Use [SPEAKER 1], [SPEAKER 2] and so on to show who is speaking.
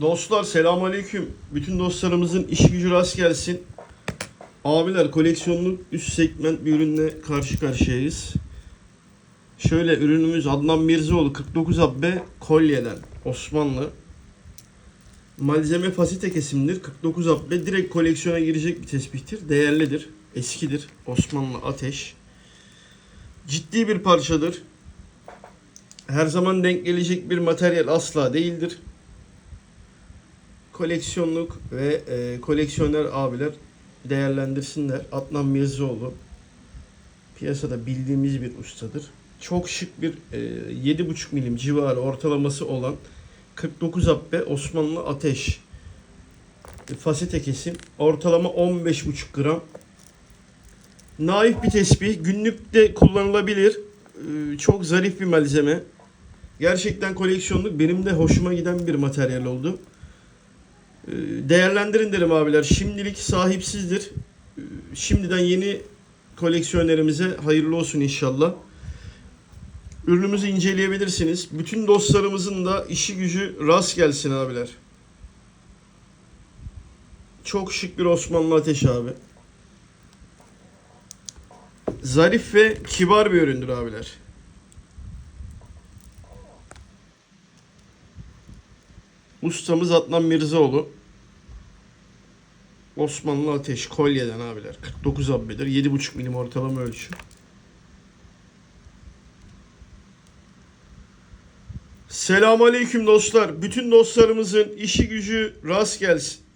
[SPEAKER 1] Dostlar selamünaleyküm. Bütün dostlarımızın işi gücü rast gelsin. Abiler koleksiyonluk üst segment bir ürünle karşı karşıyayız. Şöyle ürünümüz Adnan Mirzoğlu 49 abbe kolyeden Osmanlı. Malzeme fasite kesimdir. 49 abbe direkt koleksiyona girecek bir tespihtir. Değerlidir. Eskidir. Osmanlı ateş. Ciddi bir parçadır. Her zaman denk gelecek bir materyal asla değildir koleksiyonluk ve e, koleksiyoner abiler değerlendirsinler. Adnan Mirzoğlu piyasada bildiğimiz bir ustadır. Çok şık bir e, 7,5 milim civarı ortalaması olan 49 abbe Osmanlı ateş e, fasete kesim. Ortalama 15,5 gram. Naif bir tesbih. Günlükte kullanılabilir. E, çok zarif bir malzeme. Gerçekten koleksiyonluk benim de hoşuma giden bir materyal oldu. Ee, Değerlendirin derim abiler. Şimdilik sahipsizdir. Ee, Şimdiden yeni koleksiyonerimize hayırlı olsun inşallah. Ürünümüzü inceleyebilirsiniz. Bütün dostlarımızın da işi gücü rast gelsin abiler. Çok şık bir Osmanlı ateş abi. Zarif ve kibar bir üründür abiler. Ustamız Adnan Mirzaoğlu. Osmanlı Ateş Kolye'den abiler. 49 abbedir. 7,5 milim ortalama ölçü. Selamun Aleyküm dostlar. Bütün dostlarımızın işi gücü rast gelsin.